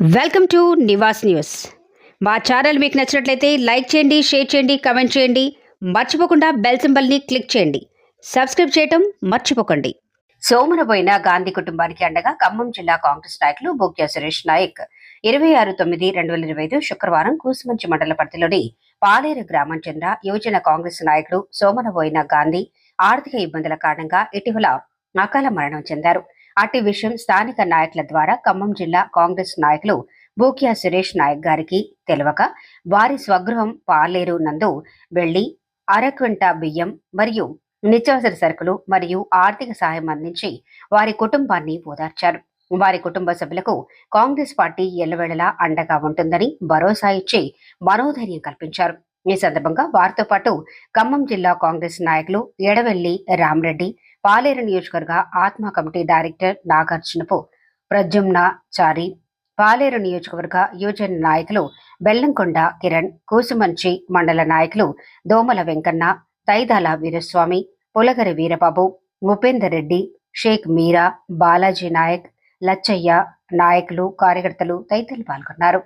Welcome to Nivas news. మా channel మీకు నచ్చినట్లయితే లైక్ చేయండి షేర్ చేయండి కమెంట్ చేయండి. మర్చిపోకుండా బెల్ సింబల్ని క్లిక్ చేయండి. సబ్స్క్రైబ్ చేయటం మర్చిపోకండి. సోమరబోయిన గాంధీ కుటుంబానికి అండగా ఖమ్మం జిల్లా కాంగ్రెస్ నాయకులు బొగ్గ్య సురేష్ నాయక్ ఇరవై ఆరు తొమ్మిది రెండు వేల ఇరవై ఐదు శుక్రవారం కూసుమంచి మండల పరిధిలోని పాలేరు గ్రామం చెందిన యువజన కాంగ్రెస్ నాయకుడు సోమరబోయిన గాంధీ ఆర్థిక ఇబ్బందుల కారణంగా ఇటీవల అకాల మరణం చెందారు. అట్టి విషయం స్థానిక నాయకుల ద్వారా ఖమ్మం జిల్లా కాంగ్రెస్ నాయకులు బూకియా సురేష్ నాయక్ గారికి తెలవక వారి స్వగృహం పాలేరు నందు వెళ్ళి అరక్వింట బియ్యం మరియు నిత్యావసర సరుకులు మరియు ఆర్థిక సహాయం అందించి వారి కుటుంబాన్ని ఓదార్చారు. వారి కుటుంబ సభ్యులకు కాంగ్రెస్ పార్టీ ఎల్లవేళలా అండగా ఉంటుందని భరోసా ఇచ్చి మనోధైర్యం కల్పించారు. ఈ సందర్భంగా వారితో పాటు ఖమ్మం జిల్లా కాంగ్రెస్ నాయకులు ఎడవెల్లి రామరెడ్డి పాలేరు నియోజకవర్గ ఆత్మ కమిటీ డైరెక్టర్ నాగార్జునపు ప్రద్యుమ్న చారి పాలేరు నియోజకవర్గ యువజన నాయకులు బెల్లంకొండ కిరణ్ కూసుమంచి మండల నాయకులు దోమల వెంకన్న తైదాల వీరస్వామి పులగరి వీరబాబు ఉపేందర్ రెడ్డి షేక్ మీరా బాలాజీ నాయక్ లచ్చయ్య నాయకులు కార్యకర్తలు తదితరులు పాల్గొన్నారు.